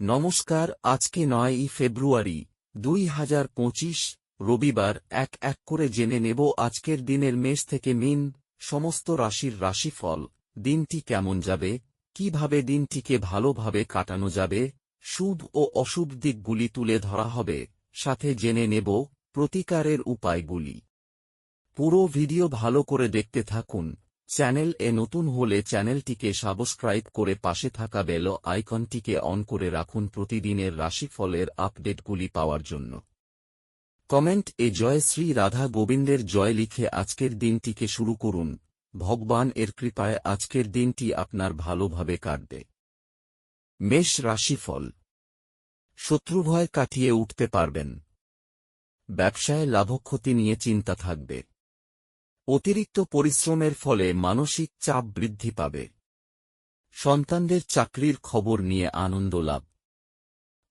নমস্কার, আজকে নয়ই ফেব্রুয়ারি, দুই হাজার পঁচিশ, রবিবার, এক এক করে জেনে নেব আজকের দিনের মেষ থেকে মিন, সমস্ত রাশির রাশিফল, দিনটি কেমন যাবে, কীভাবে দিনটিকে ভালোভাবে কাটানো যাবে শুভ ও অশুভ দিকগুলি তুলে ধরা হবে, সাথে জেনে নেব প্রতিকারের উপায়গুলি। পুরো ভিডিও ভালো করে দেখতে থাকুন চ্যানেল এ নতুন হলে চ্যানেলটিকে সাবস্ক্রাইব করে পাশে থাকা বেল আইকনটিকে অন করে রাখুন প্রতিদিনের রাশিফলের আপডেটগুলি পাওয়ার জন্য। কমেন্ট এ জয় শ্রী রাধা গোবিন্দের জয় লিখে আজকের দিনটিকে শুরু করুন। ভগবান এর কৃপায় আজকের দিনটি আপনার ভালোভাবে কাটবে। মেষ রাশিফল। শত্রুভয় কাটিয়ে উঠতে পারবেন। ব্যবসায় লাভক্ষতি নিয়ে চিন্তা থাকবে। অতিরিক্ত পরিশ্রমের ফলে মানসিক চাপ বৃদ্ধি পাবে। সন্তানদের চাকরির খবর নিয়ে আনন্দ লাভ।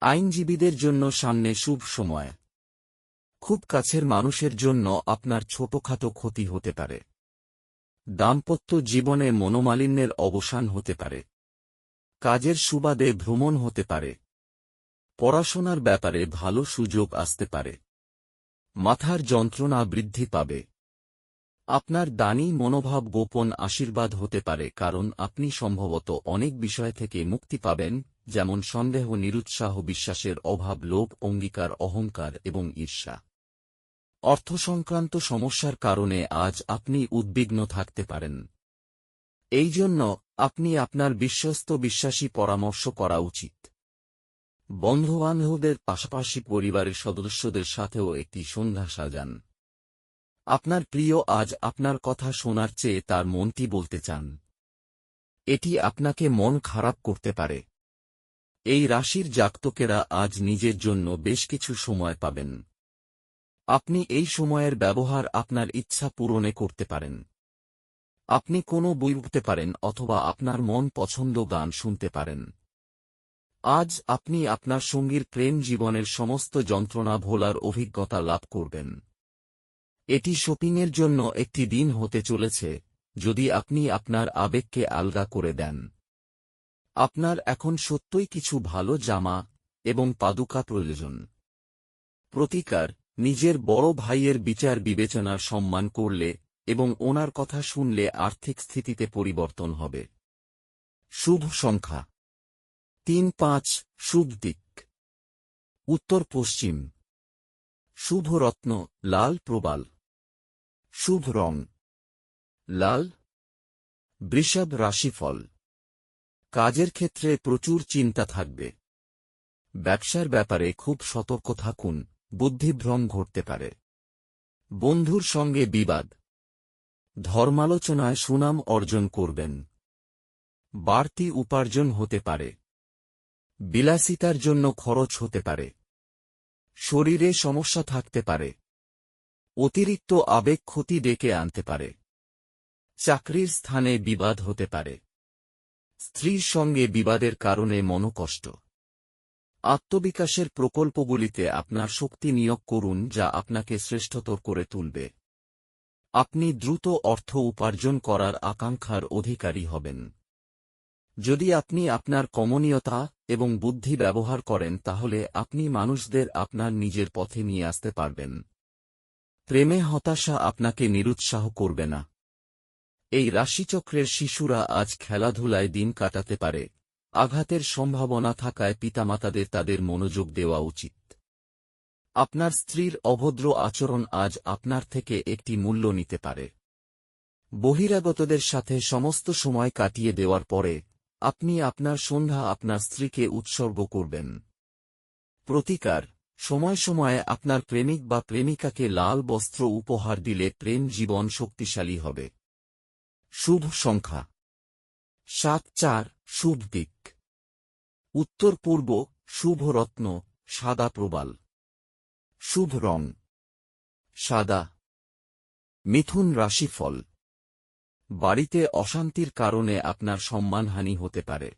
আইনজীবীদের জন্য সামনে শুভ সময়। খুব কাছের মানুষের জন্য আপনার ছোটখাটো ক্ষতি হতে পারে। দাম্পত্য জীবনে মনোমালিন্যের অবসান হতে পারে। কাজের সুবাদে ভ্রমণ হতে পারে। পড়াশোনার ব্যাপারে ভালো সুযোগ আসতে পারে। মাথার যন্ত্রণা বৃদ্ধি পাবে। আপনার দানি মনোভাব গোপন আশীর্বাদ হতে পারে কারণ আপনি সম্ভবত অনেক বিষয় থেকে মুক্তি পাবেন, যেমন সন্দেহ, নিরুৎসাহ বিশ্বাসের অভাব, লোভ, অঙ্গীকার, অহংকার এবং ঈর্ষা। অর্থ সংক্রান্ত সমস্যার কারণে আজ আপনি উদ্বিগ্ন থাকতে পারেন। এই জন্য আপনি আপনার বিশ্বস্ত বিশ্বাসী পরামর্শ করা উচিত। বন্ধুবান্ধবদের পাশাপাশি পরিবারের সদস্যদের সাথেও একটি সন্ধ্যা সাজান। আপনার প্রিয় আজ আপনার কথা শোনার চেয়ে তার মনটি বলতে চান। এটি আপনাকে মন খারাপ করতে পারে। এই রাশির জাতকেরা আজ নিজের জন্য বেশ কিছু সময় পাবেন। আপনি এই সময়ের ব্যবহার আপনার ইচ্ছা পূরণে করতে পারেন। আপনি কোনো বই উঠতে পারেন অথবা আপনার মন পছন্দ গান শুনতে পারেন। আজ আপনি আপনার সঙ্গীর প্রেম জীবনের সমস্ত যন্ত্রণা ভোলার অভিজ্ঞতা লাভ করবেন। এটি শপিংয়ের জন্য একটি দিন হতে চলেছে, যদি আপনি আপনার আবেগকে আলগা করে দেন। আপনার এখন সত্যই কিছু ভালো জামা এবং পাদুকা প্রয়োজন। প্রতিকার, নিজের বড় ভাইয়ের বিচার বিবেচনার সম্মান করলে এবং ওনার কথা শুনলে আর্থিক স্থিতিতে পরিবর্তন হবে। শুভ সংখ্যা। তিন পাঁচ, শুভ দিক। উত্তর পশ্চিম। শুভ রত্ন, লাল প্রবাল। শুভ রং। লাল। বৃষভ রাশিফল। কাজের ক্ষেত্রে প্রচুর চিন্তা থাকবে। ব্যবসার ব্যাপারে খুব সতর্ক থাকুন, বুদ্ধিভ্রম ঘটতে পারে। বন্ধুর সঙ্গে বিবাদ। ধর্মালোচনায় সুনাম অর্জন করবেন। বাড়তি উপার্জন হতে পারে। বিলাসিতার জন্য খরচ হতে পারে। শরীরে সমস্যা থাকতে পারে। অতিরিক্ত আবেগ ক্ষতি ডেকে আনতে পারে। চাকরির স্থানে বিবাদ হতে পারে। স্ত্রীর সঙ্গে বিবাদের কারণে মনোকষ্ট। আত্মবিকাশের প্রকল্পগুলিতে আপনার শক্তি নিয়োগ করুন যা আপনাকে শ্রেষ্ঠতর করে তুলবে। আপনি দ্রুত অর্থ উপার্জন করার আকাঙ্ক্ষার অধিকারী হবেন। যদি আপনি আপনার কমনীয়তা এবং বুদ্ধি ব্যবহার করেন তাহলে আপনি মানুষদের আপনার নিজের পথে নিয়ে আসতে পারবেন। প্রেমে হতাশা আপনাকে নিরুৎসাহ করবে না। এই রাশিচক্রের শিশুরা আজ খেলাধুলায় দিন কাটাতে পারে। আঘাতের সম্ভাবনা থাকায় পিতামাতাদের তাদের মনোযোগ দেওয়া উচিত। আপনার স্ত্রীর অভদ্র আচরণ আজ আপনার থেকে একটি মূল্য নিতে পারে। বহিরাগতদের সাথে সমস্ত সময় কাটিয়ে দেওয়ার পরে, আপনি আপনার সন্ধ্যা আপনার স্ত্রীকে উৎসর্গ করবেন। প্রতিকার সময় সময়ে আপনার প্রেমিক বা প্রেমিকাকে লাল বস্ত্র উপহার দিলে প্রেম জীবন শক্তিশালী হবে। শুভ সংখ্যা। সাত চার, শুভ দিক। উত্তর পূর্ব, শুভ রত্ন, সাদা প্রবাল। শুভ রং। সাদা। মিথুন রাশিফল। বাড়িতে অশান্তির কারণে আপনার সম্মানহানি হতে পারে।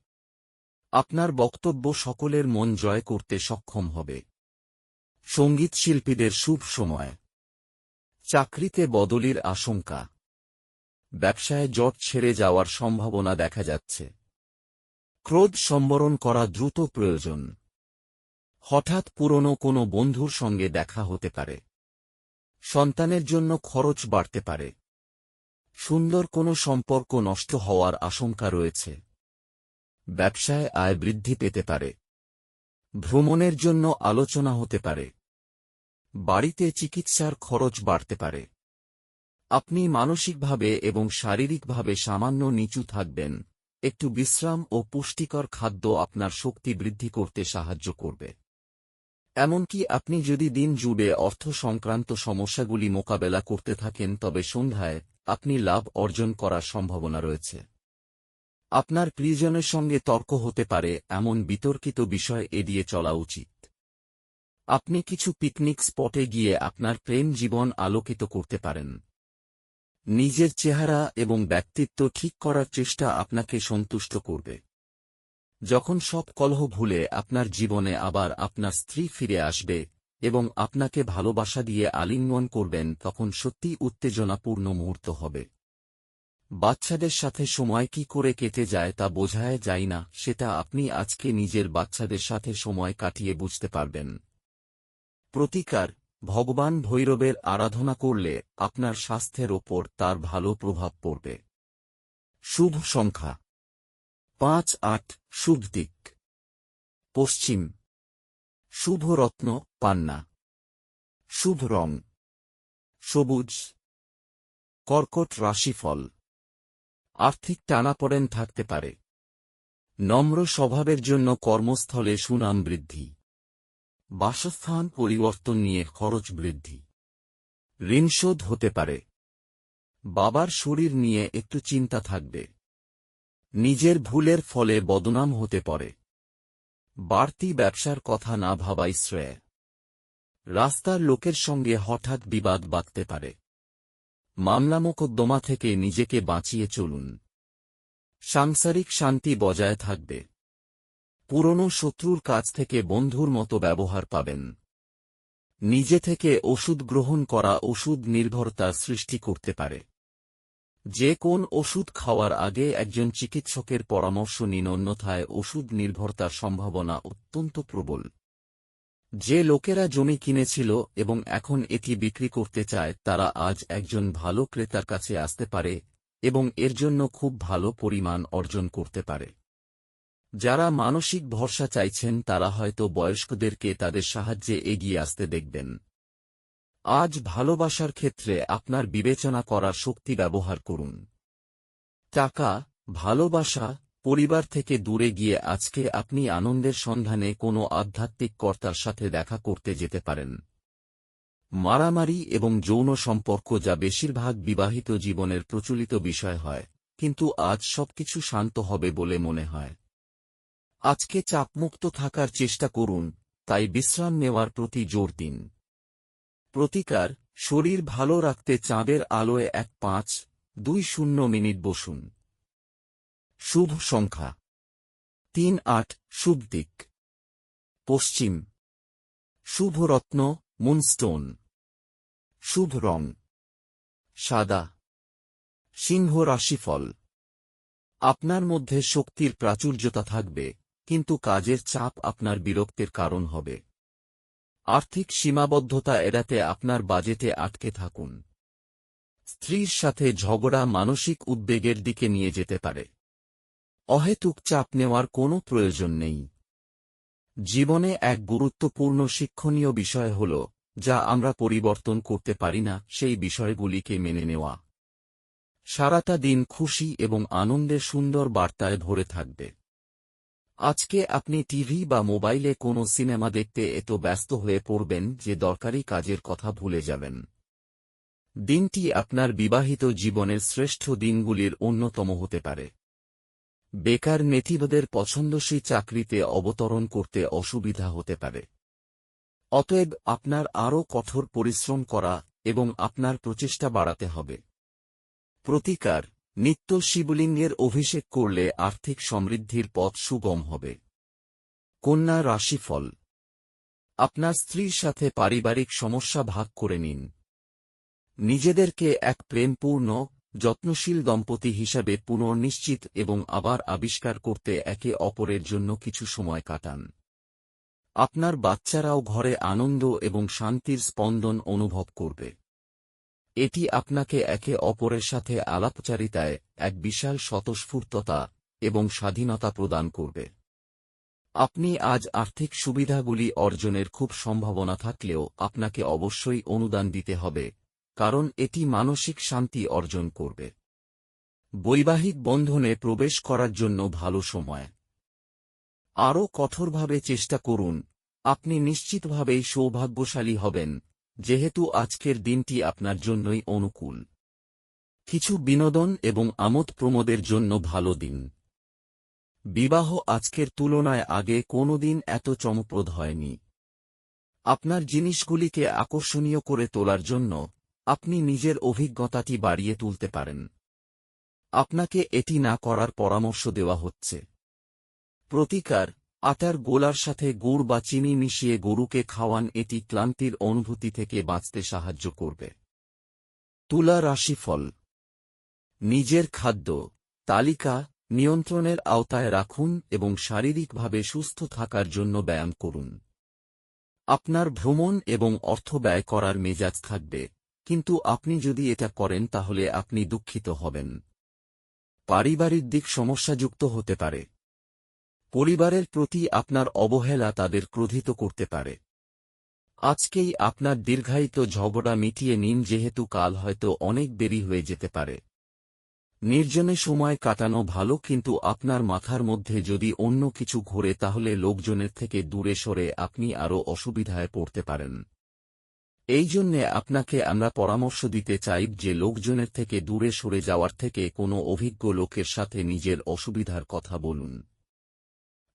আপনার বক্তব্য সকলের মন জয় করতে সক্ষম হবে। সংগীত শিল্পীদের শুভ সময়। চাকরিতে বদলির আশঙ্কা। ব্যবসায় জট ছেড়ে যাওয়ার সম্ভাবনা দেখা যাচ্ছে। ক্রোধ সম্বরণ করা দ্রুত প্রয়োজন। হঠাৎ পুরনো কোনো বন্ধুর সঙ্গে দেখা হতে পারে। সন্তানের জন্য খরচ বাড়তে পারে। সুন্দর কোনো সম্পর্ক নষ্ট হওয়ার আশঙ্কা রয়েছে। ব্যবসায় আয় বৃদ্ধি পেতে পারে। ভ্রমণের জন্য আলোচনা হতে পারে। বাড়িতে চিকিৎসার খরচ বাড়তে পারে। আপনি মানসিকভাবে এবং শারীরিকভাবে সামান্য নিচু থাকবেন। একটু বিশ্রাম ও পুষ্টিকর খাদ্য আপনার শক্তি বৃদ্ধি করতে সাহায্য করবে। এমনকি আপনি যদি দিন জুড়ে অর্থ সংক্রান্ত সমস্যাগুলি মোকাবেলা করতে থাকেন, তবে সন্ধ্যায় আপনি লাভ অর্জন করার সম্ভাবনা রয়েছে। আপনার প্রিয়জনের সঙ্গে তর্ক হতে পারে, এমন বিতর্কিত বিষয় এড়িয়ে চলা উচিত। আপনি কিছু পিকনিক স্পটে গিয়ে আপনার প্রেম জীবন আলোকিত করতে পারেন। নিজের চেহারা এবং ব্যক্তিত্ব ঠিক করার চেষ্টা আপনাকে সন্তুষ্ট করবে। যখন সব কলহ ভুলে আপনার জীবনে আবার আপনার স্ত্রী ফিরে আসবে এবং আপনাকে ভালোবাসা দিয়ে আলিঙ্গন করবেন, তখন সত্যি উত্তেজনাপূর্ণ মুহূর্ত হবে। বাচ্চাদের সাথে সময় কি করে কেটে যায় তা বোঝায় যায় না, সেটা আপনি আজকে নিজের বাচ্চাদের সাথে সময় কাটিয়ে বুঝতে পারবেন। প্রতিকার, ভগবান ভৈরবের আরাধনা করলে আপনার স্বাস্থ্যের ওপর তার ভালো প্রভাব পড়বে। শুভ সংখ্যা। পাঁচ আট, শুভ দিক। পশ্চিম। শুভ রত্ন, পান্না। শুভ রং। সবুজ। কর্কট রাশিফল। আর্থিক টানাপড়েন থাকতে পারে। নম্র স্বভাবের জন্য কর্মস্থলে সুনাম বৃদ্ধি। বাসস্থান পরিবর্তন নিয়ে খরচ বৃদ্ধি। ঋণশোধ হতে পারে। বাবার শরীর নিয়ে একটু চিন্তা থাকবে। নিজের ভুলের ফলে বদনাম হতে পারে। বাড়তি ব্যবসার কথা না ভাবাই শ্রেয়। রাস্তার লোকের সঙ্গে হঠাৎ বিবাদ বাঁধতে পারে। মামলা মোকদ্দমা থেকে নিজেকে বাঁচিয়ে চলুন। সাংসারিক শান্তি বজায় থাকবে। পুরনো শত্রুর কাছ থেকে বন্ধুর মতো ব্যবহার পাবেন। নিজে থেকে ওষুধ গ্রহণ করা ওষুধ নির্ভরতার সৃষ্টি করতে পারে। যে কোন ওষুধ খাওয়ার আগে একজন চিকিৎসকের পরামর্শ নিন, অন্যথায় ওষুধ নির্ভরতার সম্ভাবনা অত্যন্ত প্রবল। যে লোকেরা জমি কিনেছিল এবং এখন এটি বিক্রি করতে চায়, তারা আজ একজন ভালো ক্রেতার কাছে আসতে পারে এবং এর জন্য খুব ভালো পরিমাণ অর্জন করতে পারে। যারা মানসিক ভরসা চাইছেন, তারা হয়তো বয়স্কদেরকে তাদের সাহায্যে এগিয়ে আসতে দেখবেন। আজ ভালোবাসার ক্ষেত্রে আপনার বিবেচনা করার শক্তি ব্যবহার করুন। টাকা, ভালোবাসা পরিবার থেকে দূরে গিয়ে আজকে আপনি আনন্দের সন্ধানে কোনো আধ্যাত্মিক কর্তার সাথে দেখা করতে যেতে পারেন। মারামারি এবং যৌন সম্পর্ক যা বেশিরভাগ বিবাহিত জীবনের প্রচলিত বিষয় হয়, কিন্তু আজ সবকিছু শান্ত হবে বলে মনে হয়। আজকে চাপমুক্ত থাকার চেষ্টা করুন, তাই বিশ্রাম নেওয়ার প্রতি জোর দিন। প্রতিকার, শরীর ভালো রাখতে চাঁদের আলোয় এক পাঁচ, দুই শূন্য মিনিট বসুন। শুভ সংখ্যা। তিন আট, শুভ দিক। পশ্চিম। শুভ রত্ন, মুনস্টোন। শুভ রং। সাদা। সিংহ রাশিফল। আপনার মধ্যে শক্তির প্রাচুর্যতা থাকবে, কিন্তু কাজের চাপ আপনার বিরক্তের কারণ হবে। আর্থিক সীমাবদ্ধতা এড়াতে আপনার বাজেটে আটকে থাকুন। স্ত্রীর সাথে ঝগড়া মানসিক উদ্বেগের দিকে নিয়ে যেতে পারে। অহেতুক চাপ নেওয়ার কোনো প্রয়োজন নেই। জীবনে এক গুরুত্বপূর্ণ শিক্ষণীয় বিষয় হল, যা আমরা পরিবর্তন করতে পারি না, সেই বিষয়গুলিকে মেনে নেওয়া। সারাটা দিন খুশি এবং আনন্দে সুন্দর বার্তায় ভরে থাকবে। আজকে আপনি টিভি বা মোবাইলে কোনো সিনেমা দেখতে এত ব্যস্ত হয়ে পড়বেন যে দরকারি কাজের কথা ভুলে যাবেন। দিনটি আপনার বিবাহিত জীবনের শ্রেষ্ঠ দিনগুলির অন্যতম হতে পারে। বেকার নেতিবাদের পছন্দসী চাকরিতে অবতরণ করতে অসুবিধা হতে পারে। অতএব আপনার আরও কঠোর পরিশ্রম করা এবং আপনার প্রচেষ্টা বাড়াতে হবে। প্রতিকার, নিত্য শিবলিঙ্গের অভিষেক করলে আর্থিক সমৃদ্ধির পথ সুগম হবে। কন্যা রাশিফল, আপনার স্ত্রীর সাথে পারিবারিক সমস্যা ভাগ করে নিন। নিজেদেরকে এক প্রেমপূর্ণ যত্নশীল দম্পতি হিসাবে পুনর্নিশ্চিত এবং আবার আবিষ্কার করতে একে অপরের জন্য কিছু সময় কাটান। আপনার বাচ্চারাও ঘরে আনন্দ এবং শান্তির স্পন্দন অনুভব করবে। এটি আপনাকে একে অপরের সাথে আলাপচারিতায় এক বিশাল স্বতঃস্ফূর্ততা এবং স্বাধীনতা প্রদান করবে। আপনি আজ আর্থিক সুবিধাগুলি অর্জনের খুব সম্ভাবনা থাকলেও আপনাকে অবশ্যই অনুদান দিতে হবে কারণ এটি মানসিক শান্তি অর্জন করবে। বৈবাহিক বন্ধনে প্রবেশ করার জন্য ভালো সময়। আরও কঠোরভাবে চেষ্টা করুন। আপনি নিশ্চিতভাবেই সৌভাগ্যশালী হবেন, যেহেতু আজকের দিনটি আপনার জন্যই অনুকূল। কিছু বিনোদন এবং আমোদ প্রমোদের জন্য ভালো দিন। বিবাহ আজকের তুলনায় আগে কোনো দিন এত চমপ্রদ হয়নি। আপনার জিনিসগুলিকে আকর্ষণীয় করে তোলার জন্য আপনি নিজের অভিজ্ঞতাটি বাড়িয়ে তুলতে পারেন। আপনাকে এটি না করার পরামর্শ দেওয়া হচ্ছে। প্রতিকার, আটার গোলার সাথে গুড় বা চিনি মিশিয়ে গরুকে খাওয়ান, এটি ক্লান্তির অনুভূতি থেকে বাঁচতে সাহায্য করবে। তুলা রাশিফল নিজের খাদ্য, তালিকা, নিয়ন্ত্রণের আওতায় রাখুন এবং শারীরিকভাবে সুস্থ থাকার জন্য ব্যায়াম করুন। আপনার ভ্রমণ এবং অর্থ ব্যয় করার মেজাজ থাকবে। কিন্তু আপনি যদি এটা করেন তাহলে আপনি দুঃখিত হবেন। পারিবারিক দিক সমস্যাযুক্ত হতে পারে। পরিবারের প্রতি আপনার অবহেলা তাদের ক্রোধিত করতে পারে। আজকেই আপনার দীর্ঘায়িত ঝগড়া মিটিয়ে নিন যেহেতু কাল হয়তো অনেক দেরি হয়ে যেতে পারে। নির্জনে সময় কাটানো ভালো কিন্তু আপনার মাথার মধ্যে যদি অন্য কিছু ঘোরে তাহলে লোকজনের থেকে দূরে সরে আপনি আরও অসুবিধায় পড়তে পারেন। এই জন্যে আপনাকে আমরা পরামর্শ দিতে চাই যে লোকজনের থেকে দূরে সরে যাওয়ার থেকে কোনো অভিজ্ঞ লোকের সাথে নিজের অসুবিধার কথা বলুন।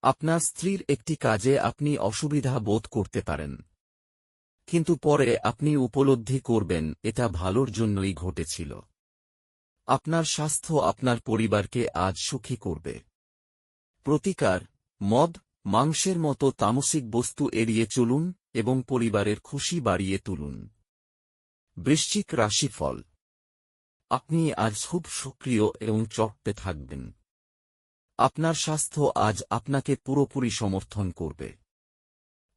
আপনার স্ত্রীর একটি কাজে আপনি অসুবিধা বোধ করতে পারেন। কিন্তু পরে আপনি উপলব্ধি করবেন, এটা ভালোর জন্যই ঘটেছিল। আপনার স্বাস্থ্য আপনার পরিবারকে আজ সুখী করবে। প্রতিকার, মদ, মাংসের মতো তামসিক বস্তু এড়িয়ে চলুন এবং পরিবারের খুশি বাড়িয়ে তুলুন। বৃশ্চিক রাশিফল। আপনি আজ খুব সক্রিয় এবং চট্টে থাকবেন। আপনার স্বাস্থ্য আজ আপনাকে পুরোপুরি সমর্থন করবে।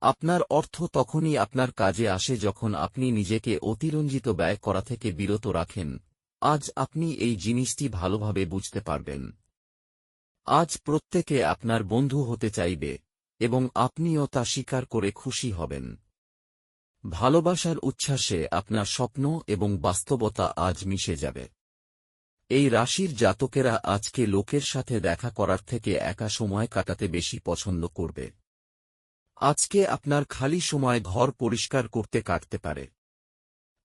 আপনার অর্থ তখনই আপনার কাজে আসে যখন আপনি নিজেকে অতিরঞ্জিত ব্যয় করা থেকে বিরত রাখেন। আজ আপনি এই জিনিসটি ভালোভাবে বুঝতে পারবেন। আজ প্রত্যেকে আপনার বন্ধু হতে চাইবে। এবং আপনিও তা স্বীকার করে খুশি হবেন। ভালোবাসার উচ্ছ্বাসে আপনার স্বপ্ন এবং বাস্তবতা আজ মিশে যাবে। এই রাশির জাতকেরা আজকে লোকের সাথে দেখা করার থেকে একা সময় কাটাতে বেশি পছন্দ করবে। আজকে আপনার খালি সময় ঘর পরিষ্কার করতে কাটতে পারে।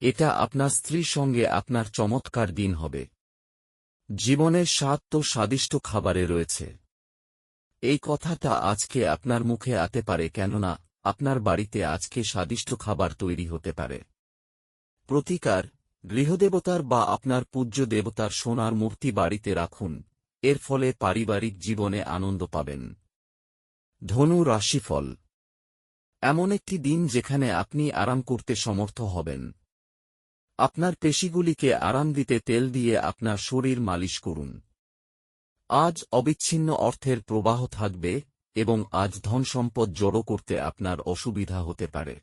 এটা আপনার স্ত্রীর সঙ্গে আপনার চমৎকার দিন হবে। জীবনের স্বাদ তো স্বাদিষ্ট খাবারে রয়েছে। এই কথাটা আজকে আপনার মুখে আতে পারে কেননা, আপনার বাড়িতে আজকে স্বাদিষ্ট খাবার তৈরি হতে পারে। প্রতিকার, গৃহদেবতার বা আপনার পূজ্য দেবতার সোনার মূর্তি বাড়িতে রাখুন, এর ফলে পারিবারিক জীবনে আনন্দ পাবেন। ধনু রাশিফল। এমন একটি দিন যেখানে আপনি আরাম করতে সমর্থ হবেন। আপনার পেশিগুলিকে আরাম দিতে তেল দিয়ে আপনার শরীর মালিশ করুন। আজ অবিচ্ছিন্ন অর্থের প্রবাহ থাকবে এবং আজ ধনসম্পদ জড়ো করতে আপনার অসুবিধা হতে পারে।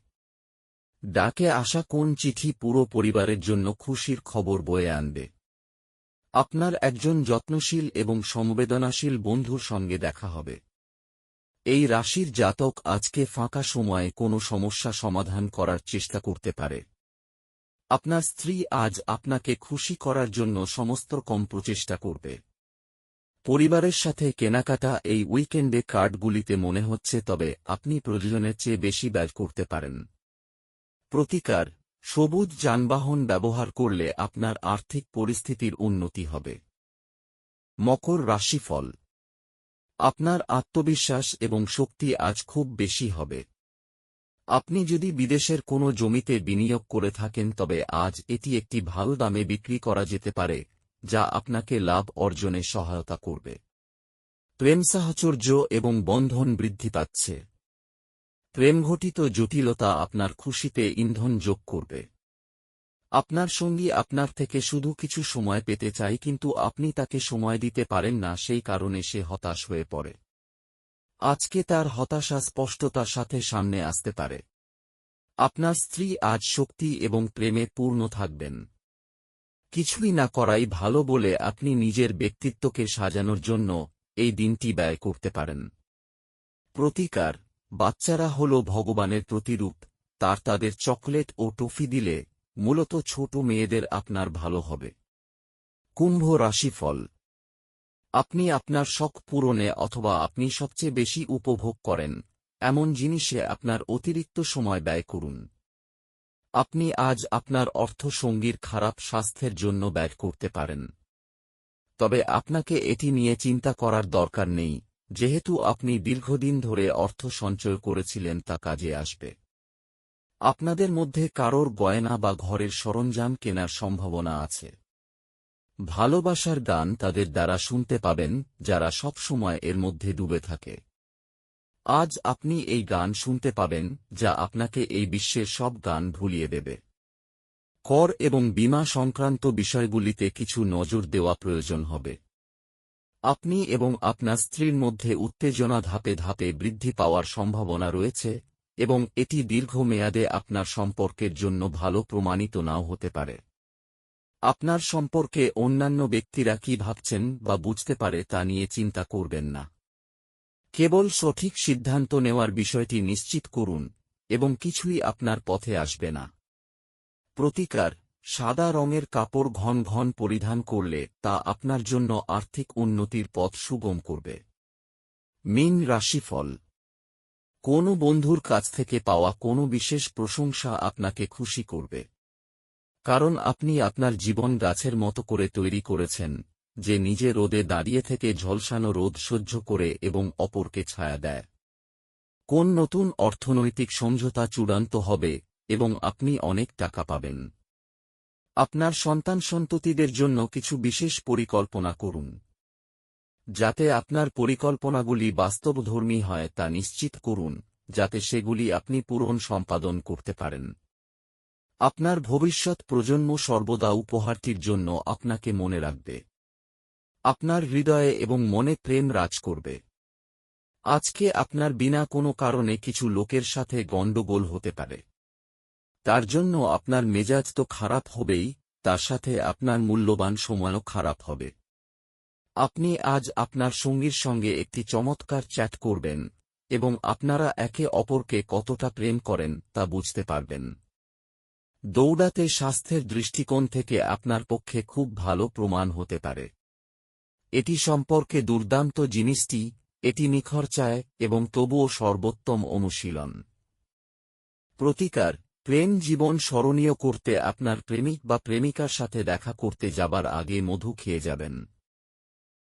ডাকে আসা কোন চিঠি পুরো পরিবারের জন্য খুশির খবর বয়ে আনবে। আপনার একজন যত্নশীল এবং সংবেদনাশীল বন্ধুর সঙ্গে দেখা হবে। এই রাশির জাতক আজকে ফাঁকা সময়ে কোনো সমস্যা সমাধান করার চেষ্টা করতে পারে। আপনার স্ত্রী আজ আপনাকে খুশি করার জন্য সমস্ত কম প্রচেষ্টা করবে। পরিবারের সাথে কেনাকাটা এই উইকেন্ডে কার্ডগুলিতে মনে হচ্ছে তবে আপনি প্রয়োজনের চেয়ে বেশি ব্যয় করতে পারেন। প্রতিকার, সবুজ যানবাহন ব্যবহার করলে আপনার আর্থিক পরিস্থিতির উন্নতি হবে। মকর রাশিফল। আপনার আত্মবিশ্বাস এবং শক্তি আজ খুব বেশি হবে। আপনি যদি বিদেশের কোনো জমিতে বিনিয়োগ করে থাকেন তবে আজ এটি একটি ভালো দামে বিক্রি করা যেতে পারে যা আপনাকে লাভ অর্জনে সহায়তা করবে। প্রেম সাহচর্য এবং বন্ধন বৃদ্ধি পাচ্ছে। প্রেমঘটিত জটিলতা আপনার খুশিতে ইন্ধন যোগ করবে। আপনার সঙ্গী আপনার থেকে শুধু কিছু সময় পেতে চাই কিন্তু আপনি তাকে সময় দিতে পারেন না, সেই কারণে সে হতাশ হয়ে পড়ে। আজকে তার হতাশা স্পষ্টতার সাথে সামনে আসতে পারে। আপনার স্ত্রী আজ শক্তি এবং প্রেমে পূর্ণ থাকবেন। কিছুই না করাই ভালো বলে আপনি নিজের ব্যক্তিত্বকে সাজানোর জন্য এই দিনটি ব্যয় করতে পারেন। প্রতিকার, বাচ্চারা হল ভগবানের প্রতিরূপ, তার তাদের চকলেট ও টফি দিলে মূলত ছোট মেয়েদের আপনার ভালো হবে। কুম্ভ রাশিফল। আপনি আপনার শখ পূরণে অথবা আপনি সবচেয়ে বেশি উপভোগ করেন, এমন জিনিসে আপনার অতিরিক্ত সময় ব্যয় করুন। আপনি আজ আপনার অর্থ সঙ্গীর খারাপ স্বাস্থ্যের জন্য ব্যয় করতে পারেন। তবে আপনাকে এটি নিয়ে চিন্তা করার দরকার নেই, যেহেতু আপনি দীর্ঘদিন ধরে অর্থ সঞ্চয় করেছিলেন তা কাজে আসবে। আপনাদের মধ্যে কারোর গয়না বা ঘরের সরঞ্জাম কেনার সম্ভাবনা আছে। ভালোবাসার গান তাদের দ্বারা শুনতে পাবেন, যারা সব সময় এর মধ্যে ডুবে থাকে। আজ আপনি এই গান শুনতে পাবেন, যা আপনাকে এই বিশ্বের সব গান ভুলিয়ে দেবে। কর এবং বীমা সংক্রান্ত বিষয়গুলিতে কিছু নজর দেওয়া প্রয়োজন হবে। আপনি এবং আপনার স্ত্রীর মধ্যে উত্তেজনা ধাপে ধাপে বৃদ্ধি পাওয়ার সম্ভাবনা রয়েছে, এবং এটি দীর্ঘমেয়াদে আপনার সম্পর্কের জন্য ভালো প্রমাণিত নাও হতে পারে। আপনার সম্পর্কে অন্যান্য ব্যক্তিরা কি ভাবছেন বা বুঝতে পারে তা নিয়ে চিন্তা করবেন না। কেবল সঠিক সিদ্ধান্ত নেওয়ার বিষয়টি নিশ্চিত করুন, এবং কিছুই আপনার পথে আসবে না। প্রতিকার, সাদা রঙের কাপড় ঘন ঘন পরিধান করলে তা আপনার জন্য আর্থিক উন্নতির পথ সুগম করবে। মিন রাশিফল। কোনো বন্ধুর কাছ থেকে পাওয়া কোনো বিশেষ প্রশংসা আপনাকে খুশি করবে। কারণ আপনি আপনার জীবন গাছের মতো করে তৈরি করেছেন। যে নিজে রোদে দাঁড়িয়ে থেকে ঝলসানো রোদ সহ্য করে এবং অপরকে ছায়া দেয়। কোন নতুন অর্থনৈতিক সমঝোতা চূড়ান্ত হবে এবং আপনি অনেক টাকা পাবেন। আপনার সন্তান সন্ততিদের জন্য কিছু বিশেষ পরিকল্পনা করুন। যাতে আপনার পরিকল্পনাগুলি বাস্তবধর্মী হয় তা নিশ্চিত করুন, যাতে সেগুলি আপনি পূরণ সম্পাদন করতে পারেন। আপনার ভবিষ্যৎ প্রজন্ম সর্বদা উপহারটির জন্য আপনাকে মনে রাখবে। আপনার হৃদয়ে এবং মনে প্রেম রাজ করবে। আজকে আপনার বিনা কোনো কারণে কিছু লোকের সাথে গণ্ডগোল হতে পারে। তার জন্য আপনার মেজাজ তো খারাপ হবেই, তার সাথে আপনার মূল্যবান সময়ও খারাপ হবে। আপনি আজ আপনার সঙ্গীর সঙ্গে একটি চমৎকার চ্যাট করবেন, এবং আপনারা একে অপরকে কতটা প্রেম করেন তা বুঝতে পারবেন। দৌড়াতে স্বাস্থ্যের দৃষ্টিকোণ থেকে আপনার পক্ষে খুব ভালো প্রমাণ হতে পারে। এটি সম্পর্কে দুর্দান্ত জিনিসটি, এটি নিখরচায় এবং তবুও সর্বোত্তম অনুশীলন। প্রতিকার, প্রেম জীবন স্মরণীয় করতে আপনার প্রেমিক বা প্রেমিকার সাথে দেখা করতে যাবার আগে মধু খেয়ে যাবেন।